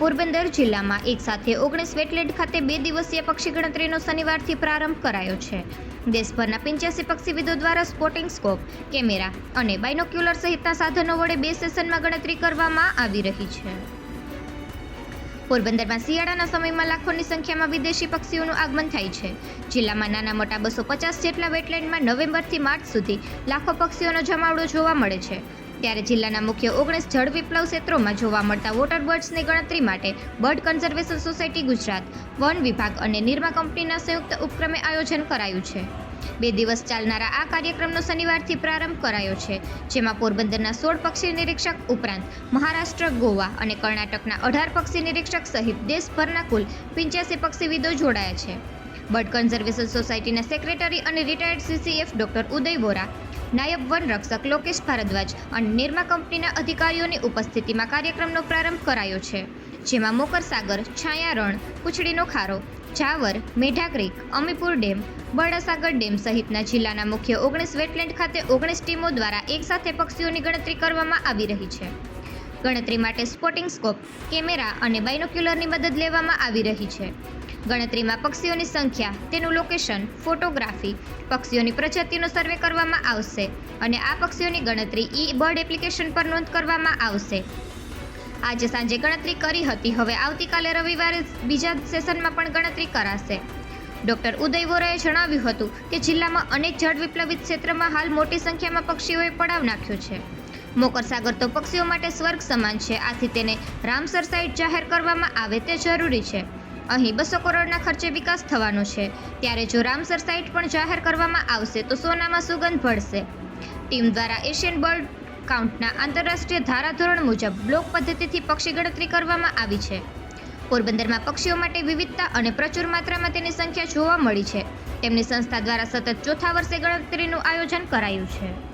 પોરબંદર જિલ્લામાં એક સાથે ઓગણીસ વેટલેન્ડ ખાતે બે દિવસીય પક્ષી ગણતરીનો શનિવારથી પ્રારંભ કરાયો છે. દેશભરના પંચ્યાસી પક્ષીવિદો દ્વારા સ્પોટિંગ સ્કોપ, કેમેરા અને બાયનોક્યુલર સહિતના સાધનો વડે બે સેશનમાં ગણતરી કરવામાં આવી રહી છે. પોરબંદરમાં શિયાળાના સમયમાં લાખોની સંખ્યામાં વિદેશી પક્ષીઓનું આગમન થાય છે. જિલ્લામાં નાના મોટા બસો પચાસ જેટલા વેટલેન્ડમાં નવેમ્બરથી માર્ચ સુધી લાખો પક્ષીઓનો જમાવડો જોવા મળે છે. ત્યારે જિલ્લાના મુખ્ય ઓગણીસ જળ વિપ્લવ ક્ષેત્રોમાં જોવા મળતા વોટર બર્ડ્સની ગણતરી માટે બર્ડ કન્ઝર્વેશન સોસાયટી ગુજરાત, વન વિભાગ અને નિર્મા કંપનીના સંયુક્ત ઉપક્રમે આયોજન કરાયું છે. બે દિવસ ચાલનારા આ કાર્યક્રમનો શનિવારથી પ્રારંભ કરાયો છે, જેમાં પોરબંદરના સોળ પક્ષી નિરીક્ષક ઉપરાંત મહારાષ્ટ્ર, ગોવા અને કર્ણાટકના અઢાર પક્ષી નિરીક્ષક સહિત દેશભરના કુલ પંચ્યાસી પક્ષીવિદો જોડાયા છે. બર્ડ કન્ઝર્વેશન સોસાયટીના સેક્રેટરી અને retired CCF doctor Uday Vora નાયબ વન રક્ષક લોકેશ ભારદ્વાજ અને નિરમા કંપનીના અધિકારીઓની ઉપસ્થિતિમાં કાર્યક્રમનો પ્રારંભ કરાયો છે, જેમાં મોકર સાગર, છાયા રણ, પૂછડીનો Kharo, Zavar Medha creek Amipur dam, Bardasagar dam સહિતના જિલ્લાના મુખ્ય ઓગણીસ વેટલેન્ડ ખાતે ઓગણીસ ટીમો દ્વારા એકસાથે પક્ષીઓની ગણતરી કરવામાં આવી રહી છે. ગણતરી માટે સ્પોટિંગ સ્કોપ, કેમેરા અને બાયનોક્યુલરની મદદ લેવામાં આવી રહી છે. ગણતરીમાં પક્ષીઓની સંખ્યા, તેનું લોકેશન ફોટોગ્રાફી પક્ષીઓની પ્રજાતિનો સર્વે કરવામાં આવશે અને આ પક્ષીઓની ગણતરી ઈ બર્ડ એપ્લિકેશન પર નોંધ કરવામાં આવશે. આજે સાંજે ગણતરી કરી હતી, હવે આવતીકાલે રવિવારે બીજા સેશનમાં પણ ગણતરી કરાશે. ડોક્ટર ઉદય વોરાએ જણાવ્યું હતું કે જિલ્લામાં અનેક જળ વિપ્લવિત ક્ષેત્રમાં હાલ મોટી સંખ્યામાં પક્ષીઓએ પડાવ નાખ્યો છે. મોકરસાગર તો પક્ષીઓ માટે સ્વર્ગ સમાન છે, આથી તેને રામસર સાઇટ જાહેર કરવામાં આવે તે જરૂરી છે. અહીં બસો કરોડના ખર્ચે વિકાસ થવાનો છે. ત્યારે જો રામસર સાઇટ પણ જાહેર કરવામાં આવશે, તો સોનામાં સુગંધ ભળશે. ટીમ દ્વારા એશિયન બર્ડ કાઉન્ટના આંતરરાષ્ટ્રીય ધારાધોરણ મુજબ બ્લોક પદ્ધતિથી પક્ષી ગણતરી કરવામાં આવી છે. પોરબંદરમાં પક્ષીઓ માટે વિવિધતા અને પ્રચુર માત્રામાં તેની સંખ્યા જોવા મળી છે. તેમની સંસ્થા દ્વારા સતત ચોથા વર્ષે ગણતરીનું આયોજન કરાયું છે.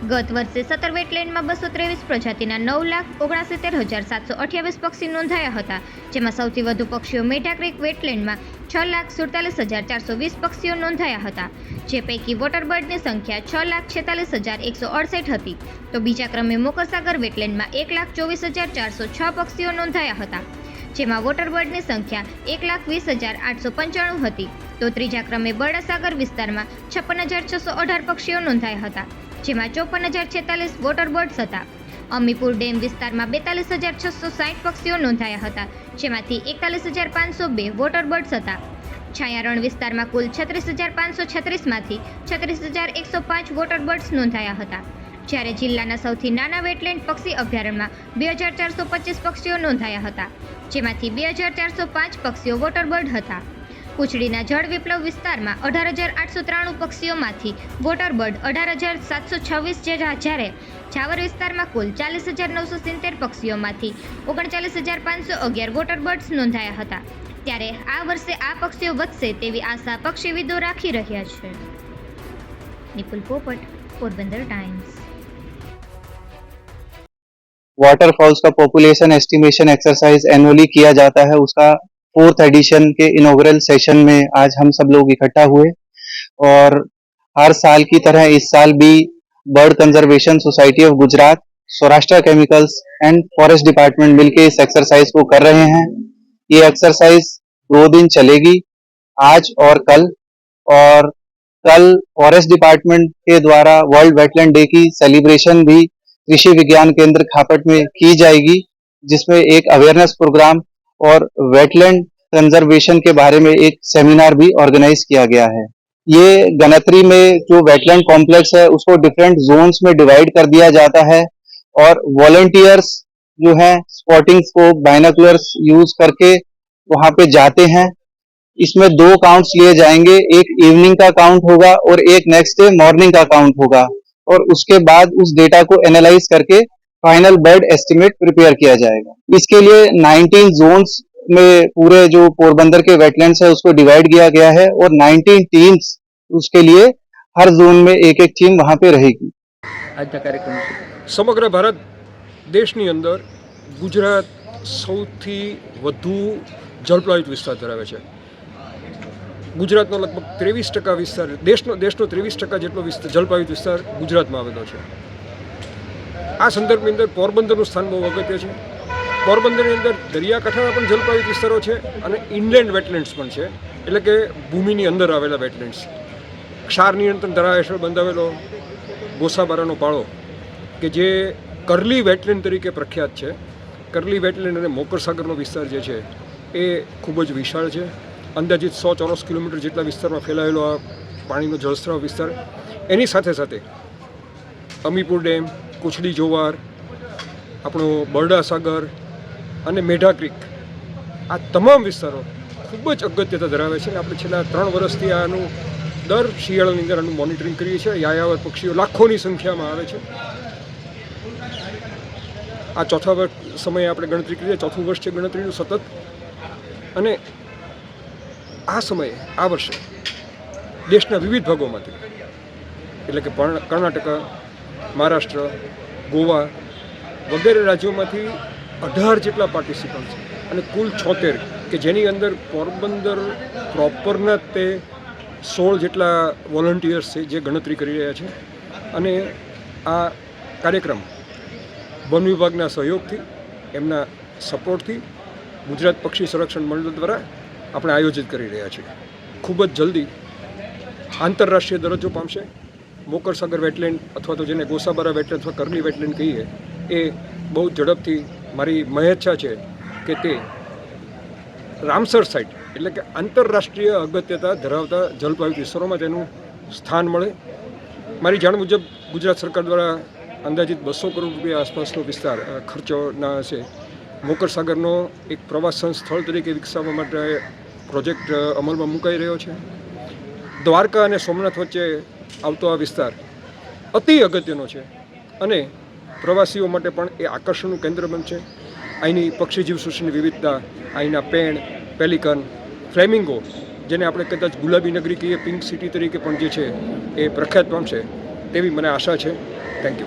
ગત વર્ષે સત્તર વેટલેન્ડમાં બસો ત્રેવીસ પ્રજાતિના નવ લાખ ઓગણસિત્તેર હજાર સાતસો અઠ્યાવીસ પક્ષી નોંધાયા હતા, જેમાં સૌથી વધુ પક્ષીઓ મેઢા ક્રીક વેટલેન્ડમાં છ લાખ સુડતાલીસ હજાર ચારસો વીસ પક્ષીઓ નોંધાયા હતા, જે પૈકી વોટરબર્ડની સંખ્યા છ લાખ છેતાલીસ હજાર એકસો અડસઠ હતી. તો બીજા ક્રમે મોકરસાગર વેટલેન્ડમાં એક લાખ ચોવીસ હજાર ચારસો છ પક્ષીઓ નોંધાયા હતા, જેમાં વોટરબર્ડની સંખ્યા એક લાખ વીસ હજાર આઠસો પંચાણું હતી. તો ત્રીજા ક્રમે બરડાસાગર વિસ્તારમાં છપ્પન હજાર છસો અઢાર પક્ષીઓ નોંધાયા હતા જેમાં ચોપન હજાર છેતાલીસ વોટરબર્ડ્સ હતા. અમીપુર ડેમ વિસ્તારમાં બેતાલીસ હજાર છસો સાઠ પક્ષીઓ નોંધાયા હતા, જેમાંથી એકતાલીસ હજાર પાંચસો બે વોટરબર્ડ્સ હતા. છાયારણ વિસ્તારમાં કુલ છત્રીસ હજાર પાંચસો છત્રીસમાંથી છત્રીસ હજાર એકસો પાંચ વોટરબર્ડ્સ નોંધાયા હતા. જ્યારે જિલ્લાના સૌથી નાના વેટલેન્ડ પક્ષી અભયારણ્યમાં બે હજાર ચારસો પચીસ પક્ષીઓ નોંધાયા હતા, જેમાંથી બે હજાર ચારસો પાંચ પક્ષીઓ વોટરબર્ડ હતા. કુચડીના જળ વિપ્લવ વિસ્તારમાં અઢાર હજાર આઠસો ત્રાણું પક્ષીઓમાંથી વોટરબર્ડ અઢાર હજાર સાતસો છવ્વીસ જેટલા જ્યારે જાવર વિસ્તારમાં કુલ ચાલીસ હજાર નવસો સિત્તેર પક્ષીઓમાંથી ઓગણચાલીસ હજાર પાંચસો અગિયાર વોટરબર્ડ્સ નોંધાયા હતા ત્યારે આ વર્ષે આ પક્ષીઓ વધશે તેવી આશા પક્ષીવિદો રાખી રહ્યા છે નિપુલ પોપટ પોરબંદર ટાઈમ્સ वाटरफॉल्स का पॉपुलेशन एस्टिमेशन एक्सरसाइज एनुअली किया जाता है उसका फोर्थ एडिशन के इनोग्रल सेशन में आज हम सब लोग इकट्ठा हुए और हर साल की तरह इस साल भी bird conservation society of Gujarat Saurashtra chemicals and forest department मिलके इस एक्सरसाइज को कर रहे हैं। ये एक्सरसाइज दो दिन चलेगी, आज और कल। और कल फॉरेस्ट डिपार्टमेंट के द्वारा वर्ल्ड वेटलैंड डे की सेलिब्रेशन भी कृषि विज्ञान केंद्र खापट में की जाएगी, जिसमें एक अवेयरनेस प्रोग्राम और वेटलैंड कंजर्वेशन के बारे में एक सेमिनार भी ऑर्गेनाइज किया गया है। ये गणतरी में जो वेटलैंड कॉम्प्लेक्स है, उसको डिफरेंट जोन्स में डिवाइड कर दिया जाता है और वॉलेंटियर्स जो है स्पॉटिंग स्कोप बाइनोकुलर्स यूज़ करके वहाँ पे जाते हैं। इसमें दो काउंट्स लिए जाएँगे, एक इवनिंग का काउंट होगा और एक नेक्स्ट डे मॉर्निंग का काउंट होगा। और उसके बाद उस डेटा को एनालाइज करके फाइनल बर्ड एस्टिमेट प्रिपेयर किया जाएगा इसके लिए 19 जोन्स में पूरे जो पोरबंदर के वेटलैंड्स है उसको डिवाइड किया गया है और 19 टीम्स उसके लिए हर जोन में एक एक टीम वहां पे रहेगी આજના કાર્યક્રમ સમગ્ર ભારત દેશની અંદર ગુજરાત સૌથી વધુ જળપ્લાવિત વિસ્તાર ધરાવે છે ગુજરાતનો લગભગ ત્રેવીસ ટકા વિસ્તાર દેશનો દેશનો ત્રેવીસ ટકા જેટલો વિસ્તાર જળપ્લાવિત વિસ્તાર ગુજરાતમાં આવેલો છે આ સંદર્ભની અંદર પોરબંદરનું સ્થાન બહુ અગત્ય છે. પોરબંદરની અંદર દરિયાકાંઠાના પણ જલપાયુ વિસ્તારો છે અને ઇનલેન્ડ વેટલેન્ડ્સ પણ છે. એટલે કે ભૂમિની અંદર આવેલા વેટલેન્ડ્સ. ક્ષાર નિયંત્રણ ધારા હેઠળ બંધાવેલો ગોસાબારાનો પાળો, કે જે કરલી વેટલેન્ડ તરીકે પ્રખ્યાત છે. કરલી વેટલેન્ડ અને મોકરસાગરનો વિસ્તાર જે છે, એ ખૂબ જ વિશાળ છે. અંદાજિત સો ચોરસ કિલોમીટર જેટલા વિસ્તારમાં ફેલાયેલો આ પાણીનો જળસ્રાવ વિસ્તાર. એની સાથે સાથે અમીપુર ડેમ કુછડી જોવાર, આપણો બરડા સાગર અને મેઢા ક્રિક. આ તમામ વિસ્તારો ખૂબ જ અગત્યતા ધરાવે છે. આપણે છેલ્લા ત્રણ વર્ષથી આનું દર શિયાળાની અંદર આનું મોનિટરિંગ કરીએ છીએ. યાયાવર પક્ષીઓ લાખોની સંખ્યામાં આવે છે. આ ચોથા વર્ષ સમયે આપણે ગણતરી કરીએ. ચોથું વર્ષ છે ગણતરીનું સતત. અને આ સમયે, આ વર્ષે દેશના વિવિધ ભાગોમાંથી, એટલે કે કર્ણાટકા મહારાષ્ટ્ર, ગોવા વગેરે રાજ્યોમાંથી અઢાર જેટલા પાર્ટિસિપન્ટ છે. અને કુલ છોતેર, કે જેની અંદર પોરબંદર પ્રોપરના તે સોળ જેટલા વોલન્ટિયર્સ છે જે ગણતરી કરી રહ્યા છે. અને આ કાર્યક્રમ વન વિભાગના સહયોગથી, એમના સપોર્ટથી ગુજરાત પક્ષી સંરક્ષણ મંડળ દ્વારા આપણે આયોજિત કરી રહ્યા છીએ. ખૂબ જ જલ્દી આંતરરાષ્ટ્રીય દરજ્જો પામશે. મોકરસાગર વેટલેન્ડ અથવા તો જેને ગોસાબારા વેટલેન્ડ અથવા કરલી વેટલેન્ડ કહીએ, એ બહુ ઝડપથી મારી મહેચ્છા છે કે તે રામસર સાઇટ એટલે કે આંતરરાષ્ટ્રીય અગત્યતા ધરાવતા જલવાયુ વિસ્તારોમાં તેનું સ્થાન મળે. મારી જાણ મુજબ ગુજરાત સરકાર દ્વારા અંદાજિત બસો કરોડ રૂપિયા આસપાસનો વિસ્તાર ખર્ચોના હશે મોકરસાગરનો એક પ્રવાસન સ્થળ તરીકે વિકસાવવા માટે પ્રોજેક્ટ અમલમાં મુકાઈ રહ્યો છે. દ્વારકા અને સોમનાથ વચ્ચે આવતો આ વિસ્તાર અતિ અગત્યનો છે. અને પ્રવાસીઓ માટે પણ એ આકર્ષણનું કેન્દ્ર બનશે. અહીંની પક્ષી સૃષ્ટિની વિવિધતા, અહીંના પેણ, પેલિકન, ફ્લેમિંગો, જેને આપણે કદાચ ગુલાબી નગરી કહીએ, પિંક સિટી તરીકે પણ જે છે એ પ્રખ્યાત પામશે, તેવી મને આશા છે. Thank you